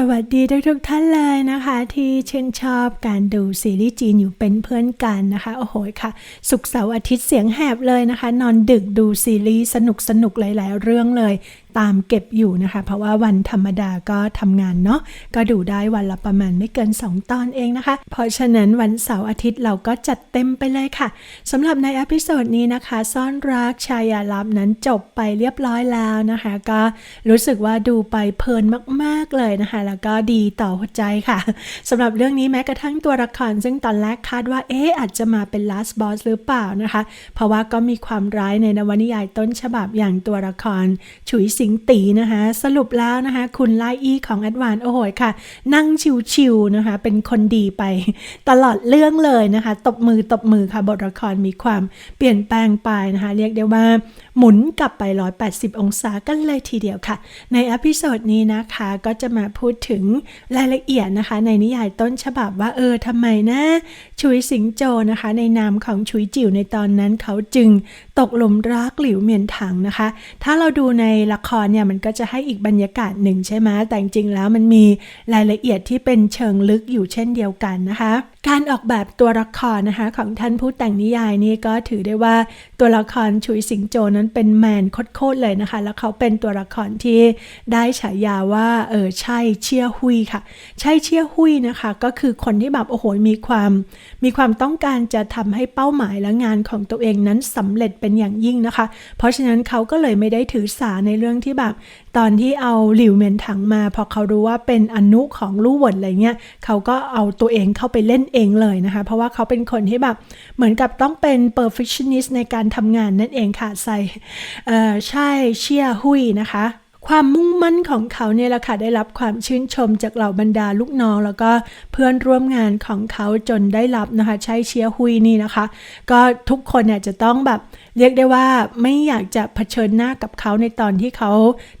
สวัสดีทุกทุกๆท่านเลยนะคะ ที่ชื่นชอบการดูซีรีส์จีนอยู่เป็นเพื่อนกันนะคะ โอ้โหค่ะ สุกเสาร์อาทิตย์เสียงแหบเลยนะคะ นอนดึกดูซีรีส์สนุกสนุกหลาย ๆ เรื่องเลยตามเก็บอยู่นะคะ เพราะว่าวันธรรมดาก็ทำงานเนาะก็ดูได้วันละประมาณไม่เกิน 2 ตอนเองนะคะ เพราะฉะนั้นวันเสาร์อาทิตย์เราก็จัดเต็มไปเลยค่ะสำหรับในอพิโซดนี้นะคะ ซ่อนรักชายาลับนั้นจบไปเรียบร้อยแล้วนะคะ ก็รู้สึกว่าดูไปเพลินมาก ๆเลยนะคะ แล้วก็ดีต่อหัวใจค่ะสำหรับเรื่องนี้แม้กระทั่งตัวละครซึ่งตอนแรกคาดว่าเอ๊ะอาจจะมาเป็น last boss หรือเปล่านะคะ เพราะว่าก็มีความร้ายในนวนิยายต้นฉบับอย่างตัวละครฉุยสิงตีนะคะ สรุปแล้วนะคะ คุณไลอี้ของแอดวานโอ้โหค่ะ นั่งชิวๆนะคะ เป็นคนดีไปตลอดเรื่องเลยนะคะ ตบมือตบมือค่ะ บทละครมีความเปลี่ยนแปลงไปนะคะ เรียกได้ว่าหมุนกลับไป 180 องศากันเลยทีเดียวค่ะ ในอพิโซดนี้นะคะก็จะมาพูดถึงรายละเอียดนะคะ ในนิยายต้นฉบับว่าเออทำไมนะชุยสิงโจนะคะ ในนามของชุยจิ๋วในตอนนั้นเขาจึงตกหลุมรักหลิวเหมียนถังนะคะ ถ้าเราดูในละครเนี่ยมันก็จะให้อีกบรรยากาศหนึ่งใช่ไหมแต่จริงแล้วมันมีรายละเอียดที่เป็นเชิงลึกอยู่เช่นเดียวกันนะคะ การออกแบบตัวละครนะคะของท่านผู้แต่งนิยายนี่ก็ถือได้ว่าตัวละครชุยสิงโจนั้นเป็นแมนโคตรเลยนะคะ แล้วเขาเป็นตัวละครที่ได้ฉายาว่าเออใช่เชี่ยหุยค่ะ ใช่เชี่ยหุยนะคะ ก็คือคนที่แบบโอ้โหมีความ มีความต้องการจะทำให้เป้าหมายและงานของตัวเองนั้นสำเร็จเป็นอย่างยิ่งนะคะ เพราะฉะนั้นเขาก็เลยไม่ได้ถือสาในเรื่องที่แบบตอนที่เอาหลิวเหมียนถังมา พอเขารู้ว่าเป็นอนุของลู่หวนอะไรเงี้ยเขาก็เอาตัวเองเข้าไปเล่นเองเลยนะคะ เพราะว่าเขาเป็นคนที่แบบเหมือนกับต้องเป็น perfectionist ในการทำงานนั่นเองค่ะใส่เออใช่เชียหุยนะคะ ความมุ่งมั่นของเขาเนี่ยแหละค่ะได้รับความชื่นชมจากเหล่าบรรดาลูกน้อง แล้วก็เพื่อนร่วมงานของเขาจนได้รับนะคะ ใช้เชียร์ฮุยนี่นะคะ ก็ทุกคนเนี่ยจะต้องแบบเรียกได้ว่าไม่อยากจะเผชิญหน้ากับเขาในตอนที่เขา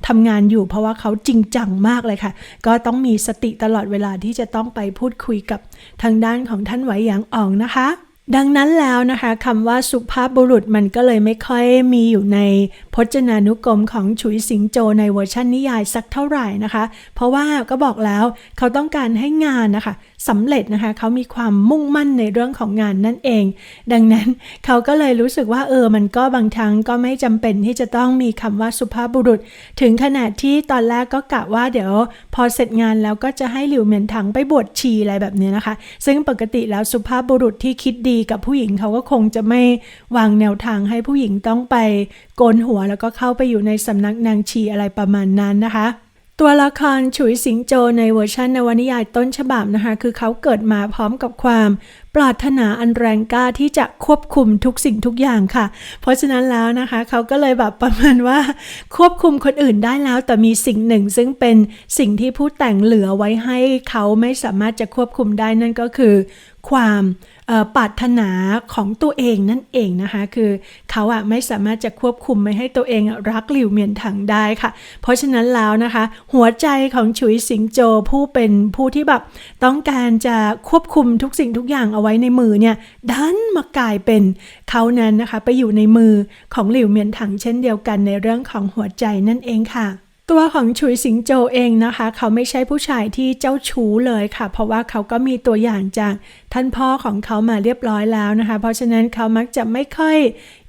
ทำงานอยู่ เพราะว่าเขาจริงจังมากเลยค่ะ ก็ต้องมีสติตลอดเวลาที่จะต้องไปพูดคุยกับทางด้านของท่านไหวหยางอ่องนะคะ ดังนั้นแล้วนะคะคำว่าสุภาพบุรุษมันก็เลยไม่ค่อยมีอยู่ในพจนานุกรมของฉุยสิงโจในเวอร์ชันนิยายสักเท่าไหร่นะคะ เพราะว่าก็บอกแล้วเขาต้องการให้งานนะคะสำเร็จนะคะเขามีความมุ่งมั่นในเรื่องของงานนั่นเอง ดังนั้นเขาก็เลยรู้สึกว่าเออมันก็บางครั้งก็ไม่จำเป็นที่จะต้องมีคำว่าสุภาพบุรุษ ถึงขนาดที่ตอนแรกก็กะว่าเดี๋ยว พอเสร็จงานแล้วก็จะให้หลิวเหมียนถังไปบวชชีอะไรแบบนี้นะคะ ซึ่งปกติแล้วสุภาพบุรุษที่คิดดีกับผู้หญิงเขาก็คงจะไม่วางแนวทางให้ผู้หญิงต้องไปโกนหัวแล้วก็เข้าไปอยู่ในสำนักนางชีอะไรประมาณนั้นนะคะตัวละครฉุยสิงโจในเวอร์ชันนวนิยายต้นฉบับนะคะ คือเขาเกิดมาพร้อมกับความปรารถนาอันแรงกล้าที่จะควบคุมทุกสิ่งทุกอย่างค่ะ เพราะฉะนั้นแล้วนะคะเขาก็เลยแบบประมาณว่า ควบคุมคนอื่นได้แล้วแต่มีสิ่งหนึ่ง ซึ่งเป็นสิ่งที่ผู้แต่งเหลือไว้ให้เขาไม่สามารถจะควบคุมได้นั่นก็คือ ความ ปรารถนาของตัวเองนั่นเองนะคะ คือเขาอะไม่สามารถจะควบคุมไม่ให้ตัวเองรักหลิวเมียนถังได้ค่ะ เพราะฉะนั้นแล้วนะคะ หัวใจของฉุยสิงโจผู้เป็นผู้ที่แบบต้องการจะควบคุมทุกสิ่งทุกอย่างเอาไว้ในมือเนี่ยดันมากลายเป็นเขานั้นนะคะ ไปอยู่ในมือของหลิวเมียนถังเช่นเดียวกันในเรื่องของหัวใจนั่นเองค่ะ ตัวของฉุยสิงโจเองนะคะ เขาไม่ใช่ผู้ชายที่เจ้าชู้เลยค่ะ เพราะว่าเขาก็มีตัวอย่างจากท่านพ่อของเขามาเรียบร้อยแล้วนะคะ เพราะฉะนั้นเขามักจะไม่ค่อย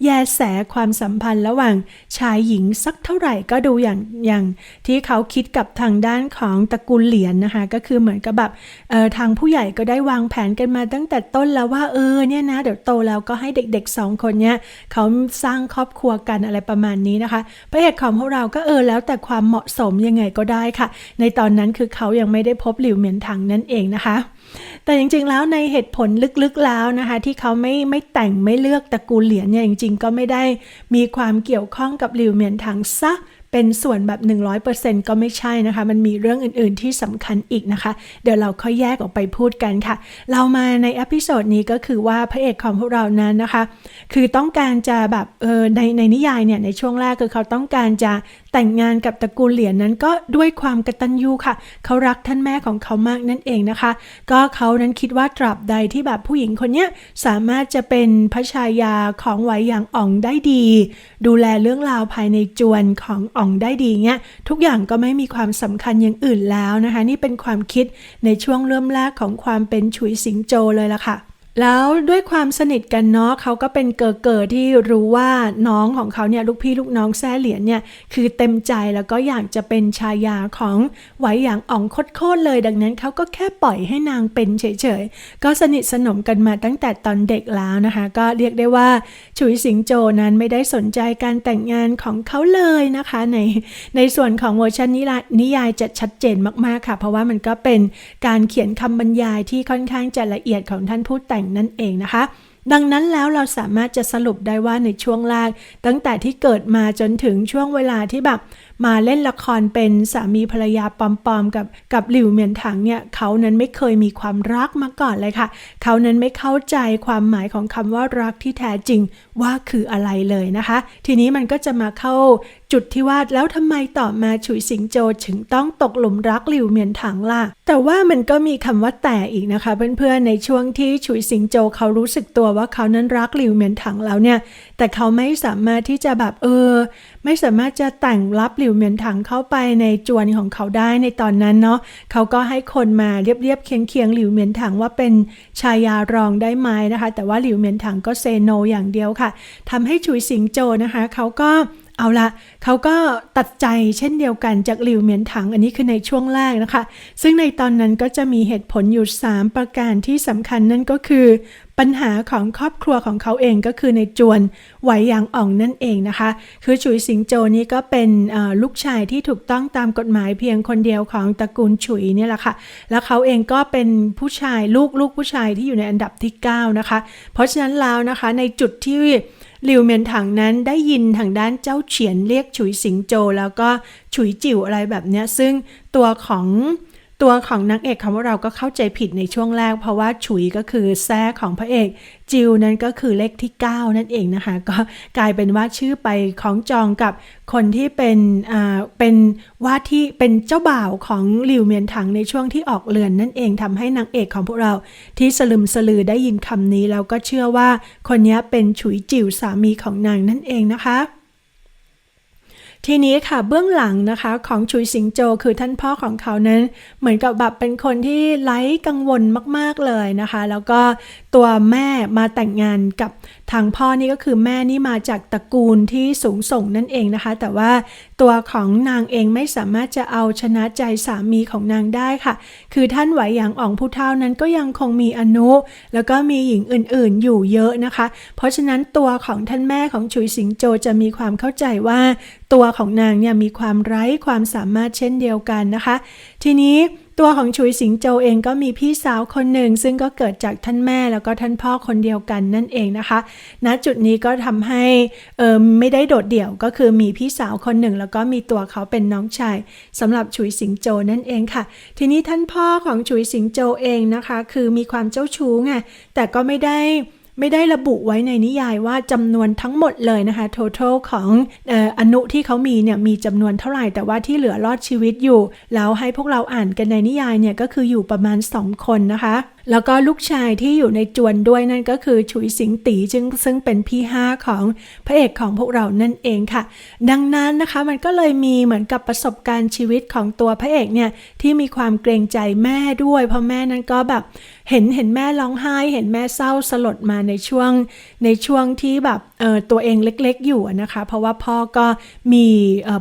แยแสความสัมพันธ์ระหว่างชายหญิงสักเท่าไหร่ก็ดูอย่างอย่างที่เขาคิดกับทางด้านของตระกูลเหรียญนะคะ ก็คือเหมือนกับแบบเออทางผู้ใหญ่ก็ได้วางแผนกันมาตั้งแต่ต้นแล้วว่าเออเนี่ยนะเดี๋ยวโตแล้วก็ให้เด็กๆสองคนเนี่ยเขาสร้างครอบครัวกันอะไรประมาณนี้นะคะพระเอกของพวกเราก็เออแล้วแต่ความเหมาะสมยังไงก็ได้ค่ะ ในตอนนั้นคือเขายังไม่ได้พบหลิวเหมียนถังนั่นเองนะคะ แต่จริงๆแล้วในเหตุผลลึกๆแล้วนะคะ ที่เขาไม่ไม่แต่งไม่เลือกตระกูลเหรียญเนี่ยจริง ๆ ก็ไม่ได้มีความเกี่ยวข้องกับหลิวเหมียนถังซะเป็นส่วนแบบ 100%ก็ไม่ใช่นะคะ มันมีเรื่องอื่นๆที่สำคัญอีกนะคะ เดี๋ยวเราค่อยแยกออกไปพูดกันค่ะ เรามาในอพิโซดนี้ก็คือว่าพระเอกของพวกเรานั้นนะคะ คือต้องการจะแบบเออในในนิยายเนี่ยในช่วงแรกคือเขาต้องการจะแต่งงานกับตระกูลเหรียญนั้นก็ด้วยความกตัญญูค่ะ เขารักท่านแม่ของเขามากนั่นเองนะคะ ก็เขานั้นคิดว่าตราบใดที่แบบผู้หญิงคนเนี้ยสามารถจะเป็นพระชายาของไหวหยางอ่องได้ดี ดูแลเรื่องราวภายในจวนของอ่องได้ดีเงี้ยทุกอย่างก็ไม่มีความสำคัญอย่างอื่นแล้วนะคะ นี่เป็นความคิดในช่วงเริ่มแรกของความเป็นฉุยสิงโจเลยล่ะค่ะ แล้วด้วยความสนิทกันเนาะเขาก็เป็นเกอเกอที่รู้ว่าน้องของเขาเนี่ยลูกพี่ลูกน้องแซ่เหลียนเนี่ยคือเต็มใจแล้วก็อยากจะเป็นชายาของไหวหยางอ่องโคตรเลย ดังนั้นเขาก็แค่ปล่อยให้นางเป็นเฉยๆ ก็สนิทสนมกันมาตั้งแต่ตอนเด็กแล้วนะคะ ก็เรียกได้ว่าฉุยสิงโจนั้นไม่ได้สนใจการแต่งงานของเขาเลยนะคะในในส่วนของเวอร์ชันนิยายนิยายจะชัดเจนมากๆค่ะ เพราะว่ามันก็เป็นการเขียนคำบรรยายที่ค่อนข้างจะละเอียดของท่านผู้แต่งนั่นเองนะคะ ดังนั้นแล้วเราสามารถจะสรุปได้ว่าในช่วงแรกตั้งแต่ที่เกิดมาจนถึงช่วงเวลาที่แบบ มาเล่นละครเป็นสามีภรรยาปลอมๆกับกับหลิวเหมียนถังเนี่ยเขานั้นไม่เคยมีความรักมาก่อนเลยค่ะ เขานั้นไม่เข้าใจความหมายของคำว่ารักที่แท้จริงว่าคืออะไรเลยนะคะ ทีนี้มันก็จะมาเข้าจุดที่ว่าแล้วทำไมต่อมาฉุยสิงโจถึงต้องตกหลุมรักหลิวเหมียนถังล่ะ แต่ว่ามันก็มีคำว่าแต่อีกนะคะ เพื่อนๆในช่วงที่ฉุยสิงโจเขารู้สึกตัวว่าเขานั้นรักหลิวเหมียนถังแล้วเนี่ย แต่เขาไม่สามารถที่จะแบบเออไม่สามารถจะแต่งรับหลิวเหมียนถังเข้าไปในจวนของเขาได้ในตอนนั้นเนาะเขาก็ให้คนมาเรียบๆเคียงๆหลิวเหมียนถังว่าเป็นชายารองได้ไหมนะคะ แต่ว่าหลิวเหมียนถังก็เซโนอย่างเดียวค่ะทำให้ฉุยสิงโจนะคะ เขาก็เอาละเขาก็ตัดใจเช่นเดียวกันจากหลิวเหมียนถังอันนี้คือในช่วงแรกนะคะ ซึ่งในตอนนั้นก็จะมีเหตุผลอยู่ 3 ประการที่สำคัญนั่นก็คือ ปัญหาของครอบครัวของเขาเองก็คือในจวนไหวหยางอ่องนั่นเองนะคะ คือฉุยสิงโจนี่ก็เป็นลูกชายที่ถูกต้องตามกฎหมายเพียงคนเดียวของตระกูลฉุยเนี่ยแหละค่ะ แล้วเขาเองก็เป็นผู้ชายลูกลูกผู้ชายที่อยู่ในอันดับที่ 9 นะคะ เพราะฉะนั้นแล้วนะคะในจุดที่หลิวเมียนถังนั้นได้ยินทางด้านเจ้าเฉียนเรียกฉุยสิงโจ แล้วก็ฉุยจิ๋วอะไรแบบเนี้ยซึ่งตัวของ ตัวของนางเอกของเราก็เข้าใจผิดในช่วงแรก เพราะว่าฉุยก็คือแท้ของพระเอก จิวนั้นก็คือเลขที่ 9 นั่นเองนะคะ ก็กลายเป็นว่าชื่อไปของจองกับคนที่เป็นอ่าเป็นว่าที่เป็นเจ้าบ่าวของหลิวเมียนถังในช่วงที่ออกเรือนนั่นเองทำให้นางเอกของพวกเราที่สลึมสลือได้ยินคำนี้แล้วก็เชื่อว่าคนนี้เป็นฉุยจิ๋วสามีของนางนั่นเองนะคะ ทีนี้ค่ะเบื้องหลังนะคะของชุยสิงโจคือท่านพ่อของเขานั้น เหมือนกับแบบเป็นคนที่ไร้กังวลมาก ๆเลยนะคะ แล้วก็ตัวแม่มาแต่งงานกับ ทางพ่อนี่ก็คือแม่นี่มาจากตระกูลที่สูงส่งนั่นเองนะคะ แต่ว่าตัวของนางเองไม่สามารถจะเอาชนะใจสามีของนางได้ค่ะ คือท่านไหวหยางอ่องผู้เท่านั้นก็ยังคงมีอนุ แล้วก็มีหญิงอื่นๆอยู่เยอะนะคะ เพราะฉะนั้นตัวของท่านแม่ของฉุยสิงโจจะมีความเข้าใจว่าตัวของนางเนี่ยมีความไร้ความสามารถเช่นเดียวกันนะคะ ทีนี้ ตัวของชุยสิงโจเองก็มีพี่สาวคนหนึ่ง ซึ่งก็เกิดจากท่านแม่แล้วก็ท่านพ่อคนเดียวกันนั่นเองนะคะณจุดนี้ก็ทำให้เออไม่ได้โดดเดี่ยวก็คือมีพี่สาวคนหนึ่ง แล้วก็มีตัวเขาเป็นน้องชายสำหรับชุยสิงโจนั่นเองค่ะ ทีนี้ท่านพ่อของชุยสิงโจเองนะคะ คือมีความเจ้าชู้ไงแต่ก็ไม่ได้ ไม่ได้ระบุไว้ในนิยายว่าจำนวนทั้งหมดเลยนะคะ total ของเอ่ออนุที่เขามีเนี่ยมีจำนวนเท่าไหร่แต่ว่าที่เหลือรอดชีวิตอยู่ แล้วให้พวกเราอ่านกันในนิยายเนี่ยก็คืออยู่ประมาณ 2 คนนะคะ แล้วก็ลูกชายที่อยู่ในจวนด้วยนั่นก็คือฉุยสิงตีซึ่งซึ่งเป็นพี่ห้าของพระเอกของพวกเรานั่นเองค่ะ ดังนั้นนะคะมันก็เลยมีเหมือนกับประสบการณ์ชีวิตของตัวพระเอกเนี่ยที่มีความเกรงใจแม่ด้วย เพราะแม่นั้นก็แบบเห็นเห็นแม่ร้องไห้ เห็นแม่เศร้าสลดมาในช่วงในช่วงที่แบบ ตัวเองเล็กๆอยู่นะคะ เพราะว่าพ่อก็มี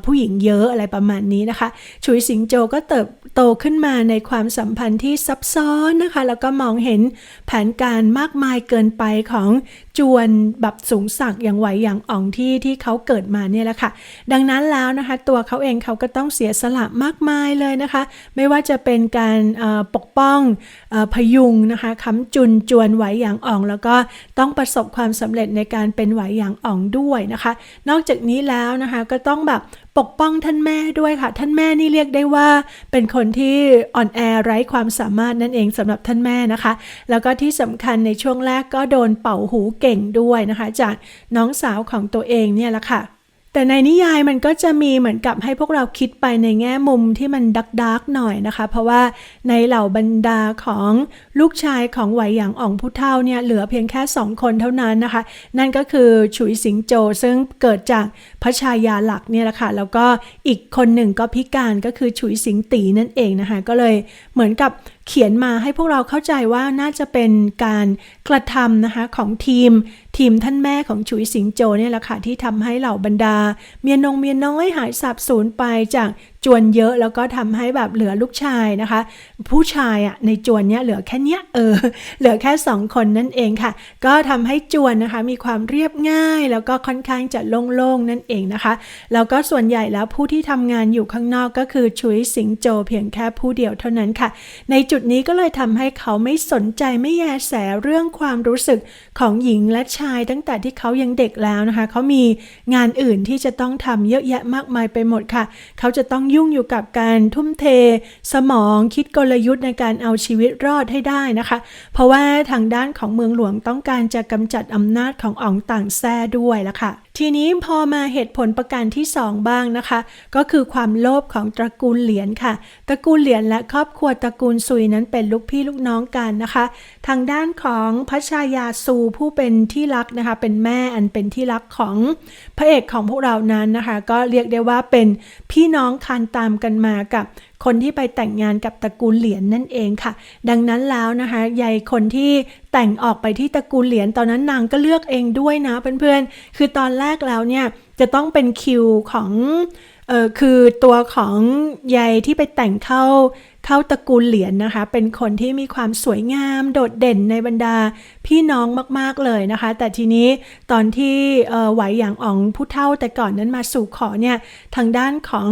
ผู้หญิงเยอะอะไรประมาณนี้นะคะฉุยสิงโจก็เติบโตขึ้นมาในความสัมพันธ์ที่ซับซ้อนนะคะ แล้วก็มองเห็นแผนการมากมายเกินไปของจวนแบบสูงสักอย่างไหวอย่างอ่องที่ที่เขาเกิดมาเนี่ยแหละค่ะ ดังนั้นแล้วนะคะ ตัวเขาเองเขาก็ต้องเสียสละมากมายเลยนะคะ ไม่ว่าจะเป็นการปกป้องพยุงนะคะค้ำจุนจวนไหวอย่างอ่อง แล้วก็ต้องประสบความสำเร็จในการเป็นไหวอย่างอ่องด้วยนะคะ นอกจากนี้แล้วนะคะก็ต้องแบบปกป้องท่านแม่ด้วยค่ะ ท่านแม่นี่เรียกได้ว่า เป็นคนที่อ่อนแอไร้ความสามารถนั่นเองสำหรับท่านแม่นะคะ แล้วก็ที่สำคัญในช่วงแรกก็โดนเป่าหูเก่งด้วยนะคะ จากน้องสาวของตัวเองเนี่ยแหละค่ะ แต่ในนิยายมันก็จะมีเหมือนกับให้พวกเราคิดไปในแง่มุมที่มันดักดักหน่อยนะคะ เพราะว่าในเหล่าบรรดาของลูกชายของไหวหยางอ่องผู้เฒ่าเนี่ยเหลือเพียงแค่สองคนเท่านั้นนะคะ นั่นก็คือฉุยสิงโจซึ่งเกิดจากพระชายาหลักเนี่ยแหละค่ะแล้วก็อีกคนหนึ่งก็พิการก็คือฉุยสิงตีนั่นเองนะคะ ก็เลยเหมือนกับ เขียนมาให้พวกเราเข้าใจว่าน่าจะเป็นการกระทำนะคะของทีม ทีมท่านแม่ของฉุยสิงโจเนี่ยแหละค่ะที่ทำให้เหล่าบรรดา เมียนงเมียน้อยหายสาบสูญไปจากจวนเยอะแล้วก็ทำให้แบบเหลือลูกชายนะคะ ผู้ชายอะในจวนเนี้ยเหลือแค่เนี้ยเออเหลือแค่สองคนนั่นเองค่ะ ก็ทำให้จวนนะคะมีความเรียบง่าย แล้วก็ค่อนข้างจะโล่งๆนั่นเองนะคะแล้วก็ส่วนใหญ่แล้วผู้ที่ทำงานอยู่ข้างนอกก็คือฉุยสิงโจเพียงแค่ผู้เดียวเท่านั้นค่ะ ในจุดนี้ก็เลยทำให้เขาไม่สนใจไม่แยแสเรื่องความรู้สึกของหญิงและชายตั้งแต่ที่เขายังเด็กแล้วนะคะ เขามีงานอื่นที่จะต้องทำเยอะแยะมากมายไปหมดค่ะ เขาจะต้องยุ่งอยู่กับการทุ่มเท สมองคิดกลยุทธ์ในการเอาชีวิตรอดให้ได้นะคะ เพราะว่าทางด้านของเมืองหลวงต้องการจะกำจัดอำนาจของอ๋องต่างแท้ด้วยละค่ะ ทีนี้พอมาเหตุผลประการที่ 2 บ้างนะคะ ก็คือความโลภของตระกูลเหรียญค่ะ ตระกูลเหรียญและครอบครัวตระกูลซุยนั้นเป็นลูกพี่ลูกน้องกันนะคะ ทางด้านของพระชายาซูผู้เป็นที่รักนะคะ เป็นแม่อันเป็นที่รักของพระเอกของพวกเรานั้นนะคะ ก็เรียกได้ว่าเป็นพี่น้องคานตามกันมากับคนที่ไปแต่งงานกับตระกูลเหรียญนนั่นเองค่ะ ดังนั้นแล้วนะคะยายคนที่แต่งออกไปที่ตระกูลเหรียญตอนนั้นนางก็เลือกเองด้วยนะเพื่อนๆ คือตอนแรกแล้วเนี่ยจะต้องเป็นคิวของเออคือตัวของยายที่ไปแต่งเข้า เข้าตระกูลเหรียญนะคะ เป็นคนที่มีความสวยงามโดดเด่นในบรรดาพี่น้องมากๆเลยนะคะ แต่ทีนี้ตอนที่ไหวหยางอ๋องผู้เฒ่าแต่ก่อนนั้นมาสู่ขอเนี่ยทางด้านของ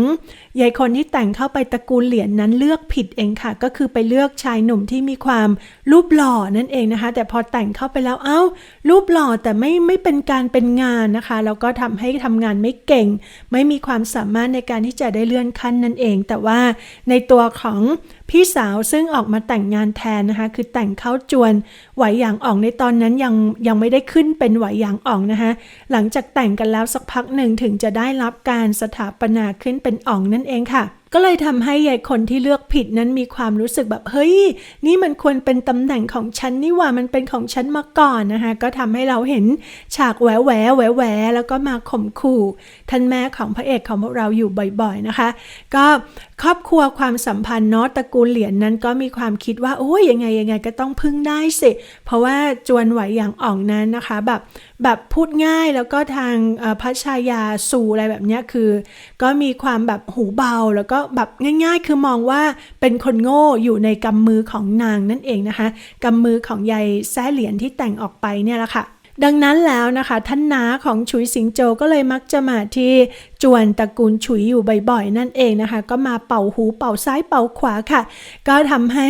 ยายคนที่แต่งเข้าไปตระกูลเหรียญนั้นเลือกผิดเองค่ะ ก็คือไปเลือกชายหนุ่มที่มีความรูปหล่อนั่นเองนะคะ แต่พอแต่งเข้าไปแล้วเอ้า รูปหล่อแต่ไม่ไม่เป็นการเป็นงานนะคะแล้วก็ทำให้ทำงานไม่เก่ง ไม่มีความสามารถในการที่จะได้เลื่อนขั้นนั่นเอง แต่ว่าในตัวของพี่สาวซึ่งออกมาแต่งงานแทนนะคะ คือแต่งเข้าจวนไหวหยางอ่องในตอนนั้นยังยังไม่ได้ขึ้นเป็นไหวหยางอ่องนะคะหลังจากแต่งกันแล้วสักพักหนึ่งถึงจะได้รับการสถาปนาขึ้นเป็นอ่องนั่นเองค่ะก็เลยทำให้ยายคนที่เลือกผิดนั้นมีความรู้สึกแบบเฮ้ย นี่มันควรเป็นตำแหน่งของฉันนี่หว่ามันเป็นของฉันมาก่อนนะคะ ก็ทำให้เราเห็นฉากแหวแหวแหวแหวแล้วก็มาข่มขู่ท่านแม่ของพระเอกของพวกเราอยู่บ่อยๆนะคะ ก็ครอบครัวความสัมพันธ์เนาะตระกูลเหรียญนั้นก็มีความคิดว่าโอ้ยยังไงยังไงก็ต้องพึ่งได้สิ เพราะว่าจวนไหวอย่างอ่องนั้นนะคะแบบแบบพูดง่ายแล้วก็ทางพระชายาสู่อะไรแบบนี้คือ ก็มีความแบบหูเบาแล้วก็แบบง่าย ๆ คือมองว่าเป็นคนโง่อยู่ในกำมือของนางนั่นเองนะคะกำมือของยายแซ่เหรียญที่แต่งออกไปเนี่ยแหละค่ะดังนั้นแล้วนะคะ ท่านนาของฉุยสิงโจก็เลยมักจะมาที่จวนตระกูลฉุยอยู่บ่อยๆ นั่นเองนะคะ ก็มาเป่าหูเป่าซ้ายเป่าขวาค่ะ ก็ทำให้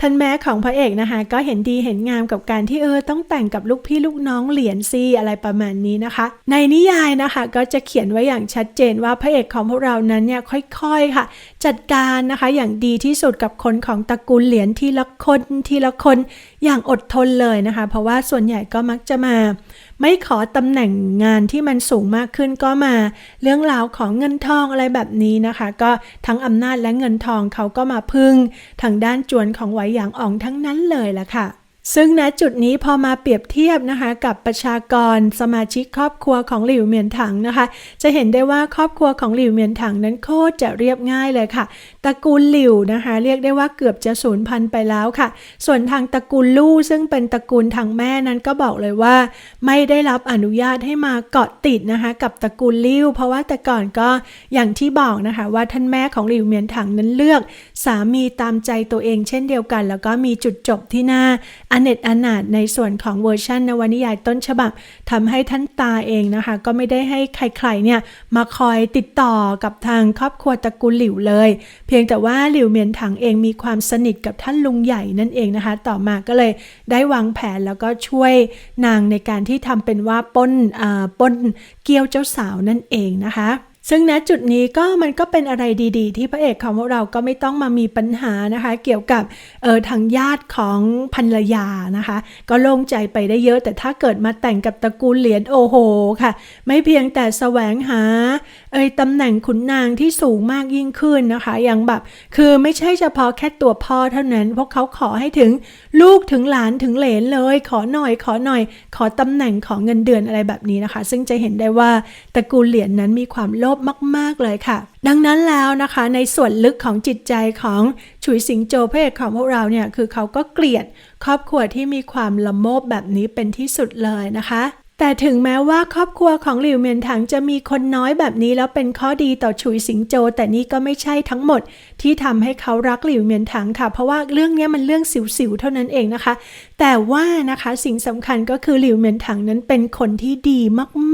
ท่านแม่ของพระเอกนะคะ ก็เห็นดีเห็นงามกับการที่เออต้องแต่งกับลูกพี่ลูกน้องเหรียญซีอะไรประมาณนี้นะคะ ในนิยายนะคะก็จะเขียนไว้อย่างชัดเจนว่าพระเอกของพวกเรานั้นเนี่ยค่อยๆค่ะ จัดการนะคะอย่างดีที่สุดกับคนของตระกูลเหรียญทีละคนทีละคนอย่างอดทนเลยนะคะ เพราะว่าส่วนใหญ่ก็มักจะมา ไม่ขอตำแหน่งงานที่มันสูงมากขึ้นก็มาเรื่องราวของเงินทองอะไรแบบนี้นะคะ ก็ทั้งอำนาจและเงินทองเขาก็มาพึ่งทางด้านจวนของไหวหยางอ่องทั้งนั้นเลยละค่ะ ซึ่งณจุดนี้พอมาเปรียบเทียบนะคะ กับประชากรสมาชิกครอบครัวของหลิวเหมียนถังนะคะ จะเห็นได้ว่าครอบครัวของหลิวเหมียนถังนั้นโคตรจะเรียบง่ายเลยค่ะตระกูลหลิวนะคะ เรียกได้ว่าเกือบจะสูญพันธุ์ไปแล้วค่ะ ส่วนทางตระกูลลู่ซึ่งเป็นตระกูลทางแม่นั้นก็บอกเลยว่า ไม่ได้รับอนุญาตให้มาเกาะติดนะคะ กับตระกูลลิ่วเพราะว่าแต่ก่อนก็อย่างที่บอกนะคะ ว่าท่านแม่ของหลิวเหมียนถังนั้นเลือก สามีตามใจตัวเองเช่นเดียวกัน แล้วก็มีจุดจบที่น่าอเนจอนาถในส่วนของเวอร์ชันนวนิยายต้นฉบับทำให้ท่านตาเองนะคะ ก็ไม่ได้ให้ใครๆเนี่ยมาคอยติดต่อกับทางครอบครัวตระกูลหลิวเลย เพียงแต่ว่าหลิวเมียนถังเองมีความสนิทกับท่านลุงใหญ่นั่นเองนะคะ ต่อมาก็เลยได้วางแผนแล้วก็ช่วยนางในการที่ทำเป็นว่าป้นอ่าป้นเกี้ยวเจ้าสาวนั่นเองนะคะ ซึ่งณจุดนี้ก็มันก็เป็นอะไรดี ๆ ที่พระเอกของพวกเราก็ไม่ต้องมามีปัญหานะคะ เกี่ยวกับเออทางญาติของภรรยานะคะ ก็โล่งใจไปได้เยอะ แต่ถ้าเกิดมาแต่งกับตระกูลเหรียญโอโหค่ะ ไม่เพียงแต่แสวงหา อยตำแหน่งขุนนางที่สูงมากยิ่งขึ้นนะคะ อย่างแบบ คือไม่ใช่เฉพาะแค่ตัวพ่อเท่านั้น พวกเขาขอให้ถึงลูกถึงหลานถึงเหลนเลย ขอหน่อยขอหน่อย ขอตำแหน่งขอเงินเดือนอะไรแบบนี้นะคะ ซึ่งจะเห็นได้ว่าตระกูลเหรียญนั้นมีความโลภมาก ๆ เลยค่ะ ดังนั้นแล้วนะคะ ในส่วนลึกของจิตใจของฉุยสิงโจพระเอกของพวกเราเนี่ยคือเขาก็เกลียดครอบครัวที่มีความละโมบแบบนี้เป็นที่สุดเลยนะคะ แต่ถึงแม้ว่าครอบครัวของหลิวเมียนถังจะมีคนน้อยแบบนี้แล้วเป็นข้อดีต่อฉุยสิงโจ แต่นี่ก็ไม่ใช่ทั้งหมดที่ทำให้เขารักหลิวเมียนถังค่ะ เพราะว่าเรื่องนี้มันเรื่องสิวๆเท่านั้นเองนะคะ แต่ว่านะคะสิ่งสำคัญก็คือหลิวเหมียนถังนั้นเป็นคนที่ดี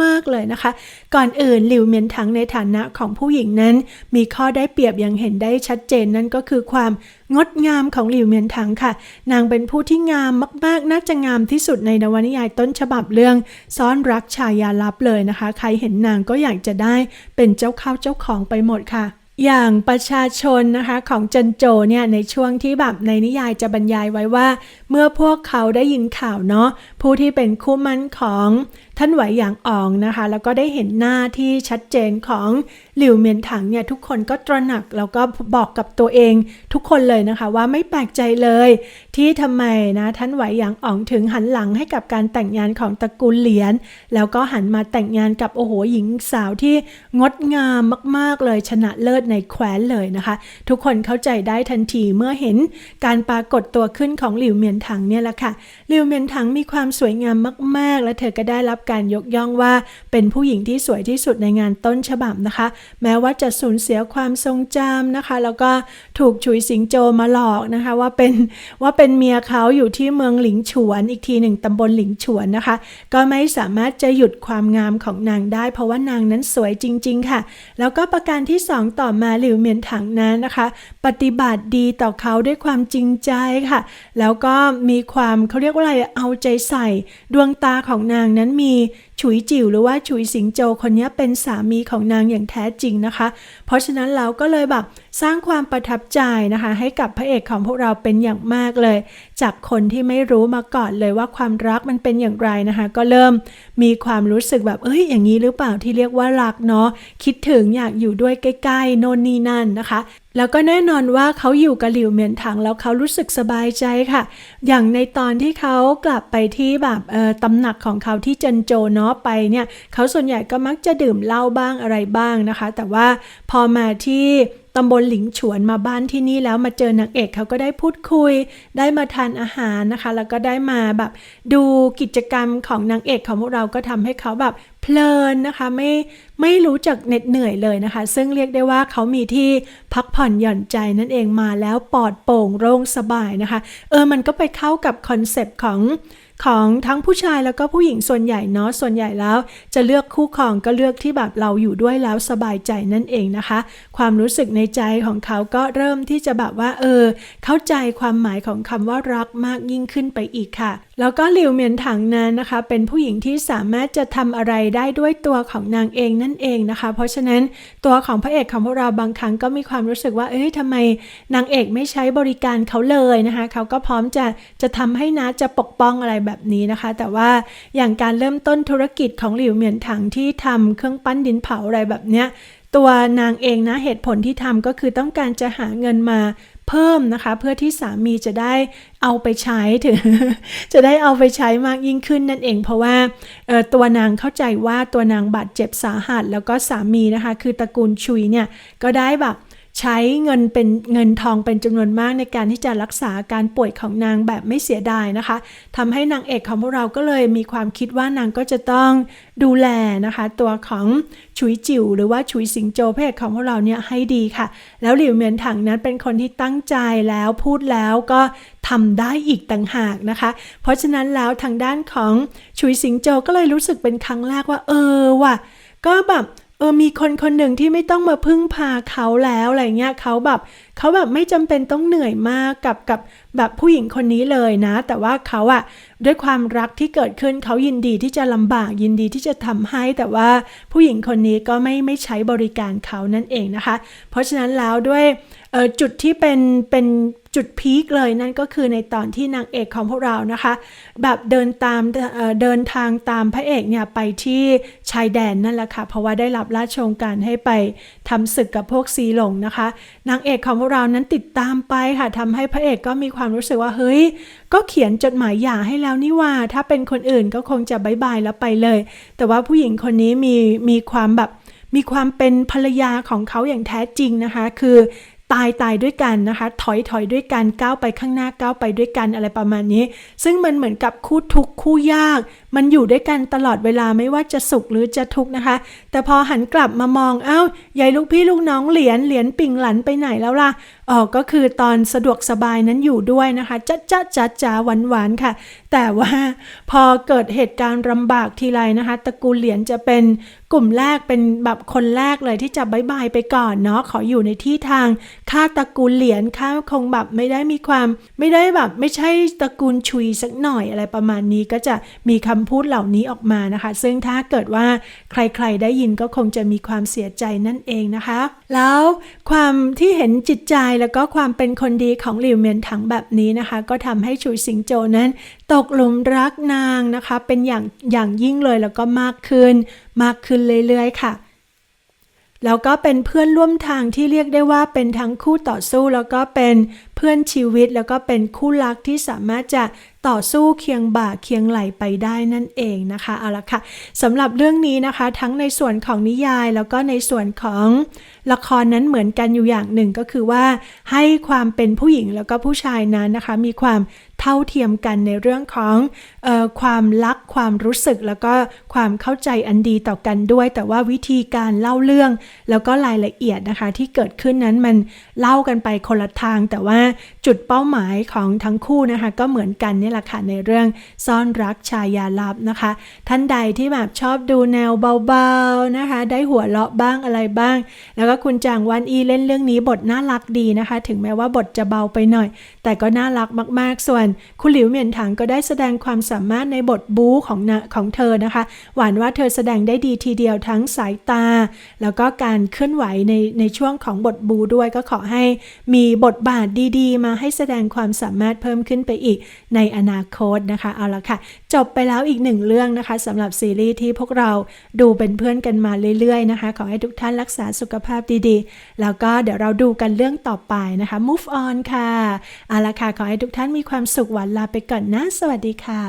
มาก ๆ เลยนะคะ ก่อนอื่นหลิวเหมียนถังในฐานะของผู้หญิงนั้น มีข้อได้เปรียบอย่างเห็นได้ชัดเจนนั่นก็คือความงดงามของหลิวเหมียนถังค่ะ นางเป็นผู้ที่งามมาก ๆ น่าจะงามที่สุดในนวนิยายต้นฉบับเรื่องซ่อนรักชายาลับเลยนะคะ ใครเห็นนางก็อยากจะได้เป็นเจ้าข้าเจ้าของไปหมดค่ะ อย่างประชาชนนะคะของจันโจเนี่ยในช่วงที่แบบในนิยายจะบรรยายไว้ว่า เมื่อพวกเขาได้ยินข่าวเนาะ ผู้ที่เป็นคู่มั่นของท่านไหวหยางอองนะคะ แล้วก็ได้เห็นหน้าที่ชัดเจนของหลิวเมียนถังเนี่ยทุกคนก็ตระหนักแล้วก็บอกกับตัวเองทุกคนเลยนะคะว่าไม่แปลกใจเลย ที่ทำไมนะท่านไหวหยางอองถึงหันหลังให้กับการแต่งงานของตระกูลเหลียน แล้วก็หันมาแต่งงานกับโอ้โหหญิงสาวที่งดงามมาก ๆเลยชนะเลิศในแคว้นเลยนะคะ ทุกคนเข้าใจได้ทันทีเมื่อเห็นการปรากฏตัวขึ้นของหลิวเมียนถังเนี่ยแหละค่ะหลิวเมียนถังมีความสวยงามมาก ๆ และเธอก็ได้รับการยกย่องว่าเป็นผู้หญิงที่สวยที่สุดในงานต้นฉบับนะคะ แม้ว่าจะสูญเสียความทรงจำนะคะ แล้วก็ถูกฉุยสิงโจมาหลอกนะคะว่าเป็นว่าเป็นเมียเขาอยู่ที่เมืองหลิงฉวนอีกทีหนึ่งตำบลหลิงฉวนนะคะ ก็ไม่สามารถจะหยุดความงามของนางได้ เพราะว่านางนั้นสวยจริง ๆ ค่ะ แล้วก็ประการที่สองต่อมาหลิวเมียนถังนั้นนะคะ ปฏิบัติดีต่อเขาด้วยความจริงใจค่ะ แล้วก็มีความเขาเรียกว่าอะไรเอาใจใส่ดวงตาของนางนั้นมีฉุยจิ๋วหรือว่าฉุยสิงโจคนนี้เป็นสามีของนางอย่างแท้จริงนะคะ เพราะฉะนั้นเราก็เลยแบบสร้างความประทับใจนะคะ ให้กับพระเอกของพวกเราเป็นอย่างมากเลย จากคนที่ไม่รู้มาก่อนเลยว่าความรักมันเป็นอย่างไรนะคะ ก็เริ่มมีความรู้สึกแบบเอ้ยอย่างนี้หรือเปล่าที่เรียกว่ารักเนาะคิดถึงอยากอยู่ด้วยใกล้ๆโน่นนี่นั่นนะคะแล้วก็แน่นอนว่าเขาอยู่กับหลิวเหมียนถังแล้วเขารู้สึกสบายใจค่ะ อย่างในตอนที่เขากลับไปที่แบบเออตำหนักของเขาที่เจินโจเนาะไปเนี่ยเขาส่วนใหญ่ก็มักจะดื่มเหล้าบ้างอะไรบ้างนะคะ แต่ว่าพอมาที่ตำบลหลิงฉวนมาบ้านที่นี่แล้วมาเจอนางเอกเขาก็ได้พูดคุย ได้มาทานอาหารนะคะ แล้วก็ได้มาแบบดูกิจกรรมของนางเอกของพวกเราก็ทำให้เขาแบบเพลินนะคะไม่ไม่รู้จักเหน็ดเหนื่อยเลยนะคะ ซึ่งเรียกได้ว่าเขามีที่พักผ่อนหย่อนใจนั่นเองมาแล้วปลอดโปร่งโล่งสบายนะคะ เออมันก็ไปเข้ากับคอนเซปต์ของ ของทั้งผู้ชายแล้วก็ผู้หญิงส่วนใหญ่เนาะส่วนใหญ่แล้ว จะเลือกคู่ครองก็เลือกที่แบบเราอยู่ด้วยแล้วสบายใจนั่นเองนะคะ ความรู้สึกในใจของเขาก็เริ่มที่จะแบบว่าเออ เข้าใจความหมายของคำว่ารักมากยิ่งขึ้นไปอีกค่ะ แล้วก็หลิวเหมียนถังนั้นนะคะ เป็นผู้หญิงที่สามารถจะทำอะไรได้ด้วยตัวของนางเองนั่นเองนะคะ เพราะฉะนั้นตัวของพระเอกของพวกเราบางครั้งก็มีความรู้สึกว่า เอ้ยทำไมนางเอกไม่ใช้บริการเขาเลยนะคะ เขาก็พร้อมจะจะทำให้นะจะปกป้องอะไรแบบนี้นะคะ แต่ว่าอย่างการเริ่มต้นธุรกิจของหลิวเหมียนถังที่ทำเครื่องปั้นดินเผาอะไรแบบเนี้ยตัวนางเองนะเหตุผลที่ทำก็คือต้องการจะหาเงินมา เพิ่มนะคะ เพื่อที่สามีจะได้เอาไปใช้ถึง จะได้เอาไปใช้มากยิ่งขึ้นนั่นเอง เพราะว่าออตัวนางเข้าใจว่าตัวนางบาดเจ็บสาหัส แล้วก็สามีนะคะ คือตระกูลชุยเนี่ยก็ได้แบบ ใช้เงินเป็นเงินทองเป็นจำนวนมากในการที่จะรักษาการป่วยของนางแบบไม่เสียดายนะคะทำให้นางเอกของพวกเราก็เลยมีความคิดว่านางก็จะต้องดูแลนะคะ ตัวของชุยจิ๋วหรือว่าชุยสิงโจเอกของพวกเราเนี่ยให้ดีค่ะ แล้วหลิวเมียนถังนั้นเป็นคนที่ตั้งใจแล้วพูดแล้วก็ทำได้อีกต่างหากนะคะ เพราะฉะนั้นแล้วทางด้านของชุยสิงโจก็เลยรู้สึกเป็นครั้งแรกว่าเออว่ะก็แบบ ออมีคนคนหนึ่งที่ไม่ต้องมาพึ่งพาเขาแล้วอะไรเงี้ยเขาแบบเขาแบบไม่จำเป็นต้องเหนื่อยมากกับกับแบบผู้หญิงคนนี้เลยนะ แต่ว่าเขาอะด้วยความรักที่เกิดขึ้นเขายินดีที่จะลำบากยินดีที่จะทำให้ แต่ว่าผู้หญิงคนนี้ก็ไม่ไม่ใช้บริการเขานั่นเองนะคะ เพราะฉะนั้นแล้วด้วย จุดที่เป็นเป็นจุดพีคเลยนั่นก็คือในตอนที่นางเอกของพวกเรานะคะ แบบเดินตามเเดินทางตามพระเอกเนี่ยไปที่ชายแดนนั่นแหละค่ะ เพราะว่าได้รับราชองการให้ไปทำศึกกับพวกซีหลงนะคะ นางเอกของพวกเรานั้นติดตามไปค่ะทำให้พระเอกก็มีความรู้สึกว่าเฮ้ย ก็เขียนจดหมายหย่าให้แล้วนี่ว่า ถ้าเป็นคนอื่นก็คงจะบายบายแล้วไปเลย แต่ว่าผู้หญิงคนนี้มีมีความแบบมีความเป็นภรรยาของเขาอย่างแท้จริงนะคะ คือ ตายตายด้วยกันนะคะ ถอยถอยด้วยกันก้าวไปข้างหน้าก้าวไปด้วยกันอะไรประมาณนี้ ซึ่งมันเหมือนกับคู่ทุกข์คู่ยาก มันอยู่ด้วยกันตลอดเวลาไม่ว่าจะสุขหรือจะทุกข์นะคะ แต่พอหันกลับมามองเอ้ายายลูกพี่ลูกน้องเหรียญเหรียญปิ่งหลันไปไหนแล้วล่ะอ๋อก็คือตอนสะดวกสบายนั้นอยู่ด้วยนะคะจ้าจ้าจ้าจ้าหวานหวานค่ะ แต่ว่าพอเกิดเหตุการณ์ลำบากทีไรนะคะตระกูลเหรียญจะเป็นกลุ่มแรกเป็นแบบคนแรกเลยที่จะบายบายไปก่อนเนาะขออยู่ในที่ทาง ข้าตระกูลเหรียญข้าคงแบบไม่ได้มีความ ไม่ได้แบบไม่ใช่ตระกูลชุยสักหน่อยอะไรประมาณนี้ก็จะมีคำพูดเหล่านี้ออกมานะคะ ซึ่งถ้าเกิดว่าใครๆได้ยินก็คงจะมีความเสียใจนั่นเองนะคะ แล้วความที่เห็นจิตใจแล้วก็ความเป็นคนดีของหลิวเมียนถังแบบนี้นะคะ ก็ทำให้ชุยสิงโจนั้น ตกหลุมรักนางนะคะ เป็นอย่างอย่างยิ่งเลยแล้วก็มากขึ้น มากขึ้นเรื่อยๆค่ะ แล้วก็เป็นเพื่อนร่วมทางที่เรียกได้ว่าเป็นทั้งคู่ต่อสู้ แล้วก็เป็นเพื่อนชีวิต แล้วก็เป็นคู่รักที่สามารถจะต่อสู้เคียงบ่าเคียงไหลไปได้นั่นเองนะคะเอาละค่ะสำหรับเรื่องนี้นะคะ ทั้งในส่วนของนิยาย แล้วก็ในส่วนของละครนั้นเหมือนกันอยู่อย่างหนึ่งก็คือว่า ให้ความเป็นผู้หญิงแล้วก็ผู้ชายนั้นนะคะ มีความ เท่าเทียมกันในเรื่องของออความรักความรู้สึก แล้วก็ความเข้าใจอันดีต่อกันด้วย แต่ว่าวิธีการเล่าเรื่อง แล้วก็รายละเอียดนะคะที่เกิดขึ้นนั้นมันเล่ากันไปคนละทาง แต่ว่าจุดเป้าหมายของทั้งคู่นะคะก็เหมือนกันนี่แหละค่ะในเรื่องซ่อนรักชายาลับนะคะ ท่านใดที่แบบชอบดูแนวเบาๆนะคะ ได้หัวเราะบ้างอะไรบ้าง แล้วก็คุณจางวันอีเล่นเรื่องนี้บทน่ารักดีนะคะ ถึงแม้ว่าบทจะเบาไปหน่อย แต่ก็น่ารักมากๆส่วนคุณหลิวเหมียนถังก็ได้แสดงความสามารถในบทบู๊ของนะของเธอนะคะ หวานว่าเธอแสดงได้ดีทีเดียวทั้งสายตา แล้วก็การเคลื่อนไหวในในช่วงของบทบูด้วยก็ขอให้มีบทบาทดีๆ มาให้แสดงความสามารถเพิ่มขึ้นไปอีกในอนาคตนะคะ เอาละค่ะ จบไปแล้วอีกหนึ่งเรื่องนะคะสำหรับซีรีส์ที่พวกเราดูเป็นเพื่อนกันมาเรื่อย ๆ นะคะ ขอให้ทุกท่านรักษาสุขภาพดีๆ แล้วก็เดี๋ยวเราดูกันเรื่องต่อไปนะคะ move on ค่ะเอาละค่ะขอให้ทุกท่านมีความสุสุขหวานลาไปก่อนนะ สวัสดีค่ะ